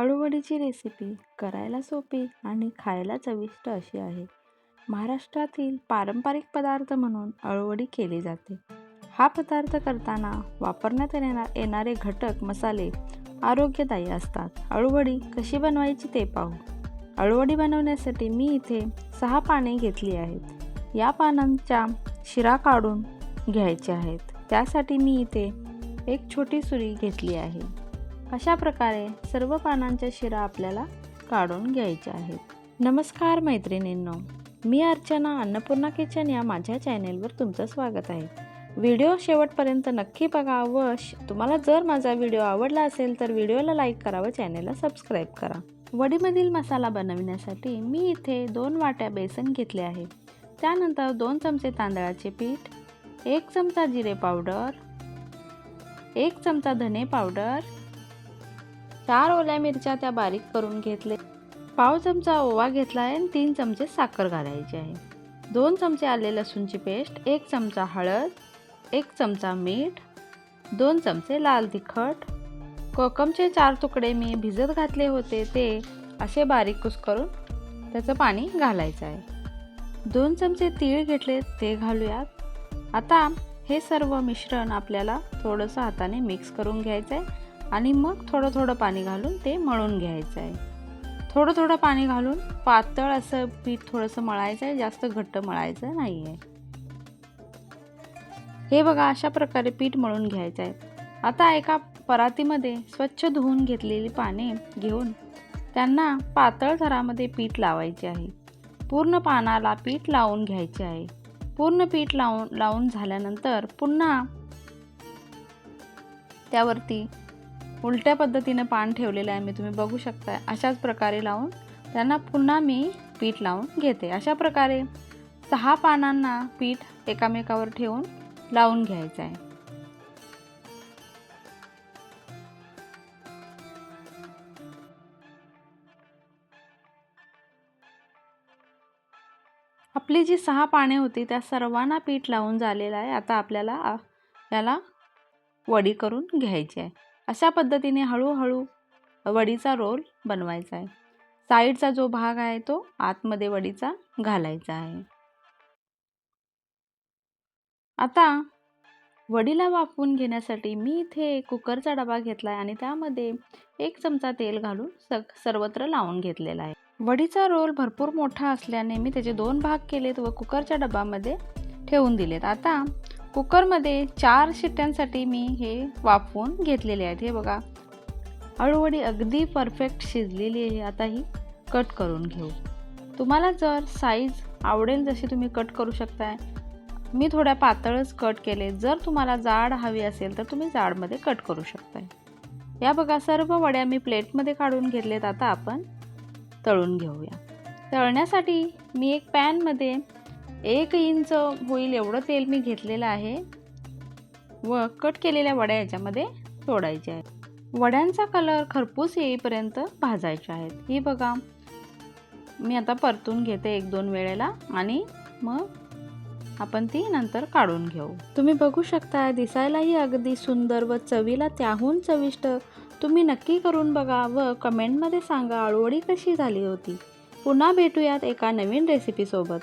अळूवडीची recipe करायला सोपी आणि खायला चविष्ट अशी आहे. महाराष्ट्रातील पारंपरिक पदार्थ म्हणून अळूवडी केली जाते. हा पदार्थ करताना वापरण्यात येणार येणारे घटक मसाले आरोग्यदायी असतात. अळूवडी कशी बनवायची ते पाहू. अळूवडी बनवण्यासाठी मी इथे सहा पाने घेतली आहेत. या पानांच्या शिरा काढून घ्यायच्या आहेत. त्यासाठी मी इथे एक छोटी सुरी घेतली आहे. अशा प्रकारे सर्व पानांच्या शिरा आपल्याला काढून घ्यायच्या आहेत. नमस्कार मैत्रिणींनो मी अर्चना अन्नपूर्णा किचन या माझ्या चॅनेलवर तुमचं स्वागत आहे. व्हिडिओ शेवटपर्यंत नक्की बघा व श- तुम्हाला जर माझा व्हिडिओ आवडला असेल तर व्हिडिओला लाईक करा व चॅनेलला सबस्क्राईब करा. वडीमधील मसाला बनविण्यासाठी मी इथे दोन वाट्या बेसन घेतले आहे. त्यानंतर दोन चमचे तांदळाचे पीठ एक चमचा जिरे पावडर एक चमचा धने पावडर चार ओल्या मिरच्या त्या बारीक करून घेतले. पाव चमचा ओवा घेतला आहे आणि तीन चमचे साखर घालायची आहे. दोन चमचे आले लसूणची पेस्ट एक चमचा हळद एक चमचा मीठ दोन चमचे लाल तिखट. कोकमचे चार तुकडे मी भिजत घातले होते ते असे बारीक कुस्करून त्याचं पाणी घालायचं आहे. दोन चमचे तीळ घेतले ते घालूयात. आता हे सर्व मिश्रण आपल्याला थोडंसं हाताने मिक्स करून घ्यायचं आहे आणि मग थोडं थोडं पाणी घालून ते मळून घ्यायचं आहे थोडं थोडं पाणी घालून पातळ असं पीठ थोडंसं मळायचं आहे जास्त घट्ट मळायचं नाही आहे हे बघा अशा प्रकारे पीठ मळून घ्यायचं आहे आता एका परातीमध्ये स्वच्छ धुवून घेतलेली पाने घेऊन त्यांना पातळ थरामध्ये पीठ लावायचे आहे. पूर्ण पानाला पीठ लावून घ्यायचे आहे. पूर्ण पीठ लावून लावून झाल्यानंतर पुन्हा त्यावरती उलट्या पद्धतीनं पान ठेवलेलं आहे मी तुम्ही बघू शकता अशाच प्रकारे लावून त्यांना पुन्हा मी पीठ लावून घेते. अशा प्रकारे सहा पानांना पीठ एकामेकावर ठेवून लावून घ्यायचं आहे. आपली जी सहा पाने होती त्या सर्वांना पीठ लावून झालेलं आहे. आता आपल्याला याला वडी करून घ्यायची आहे. अशा पद्धतीने हळूहळू वडीचा रोल बनवायचा आहे. साईडचा जो भाग आहे तो आतमध्ये वडीचा घालायचा आहे. आता वडीला वाफवून घेण्यासाठी मी इथे कुकरचा डबा घेतला आहे आणि त्यामध्ये एक चमचा तेल घालून सग सर्वत्र लावून घेतलेला आहे. वडीचा रोल भरपूर मोठा असल्याने मी त्याचे दोन भाग केलेत व कुकरच्या डब्यामध्ये ठेवून दिलेत. आता कुकरमध्ये चार शिट्ट्यांसाठी मी हे वाफवून घेतलेले आहेत. हे बघा. अळूवडी अगदी परफेक्ट शिजलेली आहे. आता ही कट करून घेऊ. तुम्हाला जर साईज आवडेल जशी तुम्ही कट करू शकताय. मी थोड्या पातळच कट केले. जर तुम्हाला जाड हवी असेल तर तुम्ही जाडमध्ये कट करू शकताय. या बघा सर्व वड्या मी प्लेटमध्ये काढून घेतलेत. आता आपण तळून घेऊया. तळण्यासाठी मी एक पॅनमध्ये एक इंच होईल एवढं तेल मी घेतलेलं आहे. व कट केलेल्या वड्या याच्यामध्ये सोडायच्या आहेत. वड्यांचा कलर खरपूस येईपर्यंत भाजायच्या आहेत. ही बघा. मी आता परतून घेते एक दोन वेळेला आणि मग आपण ती नंतर काढून घेऊ. तुम्ही बघू शकता दिसायलाही अगदी सुंदर व चवीला त्याहून चविष्ट. तुम्ही नक्की करून बघा व कमेंटमध्ये सांगा अळूवडी कशी झाली होती? पुन्हा भेटूयात एका नवीन रेसिपीसोबत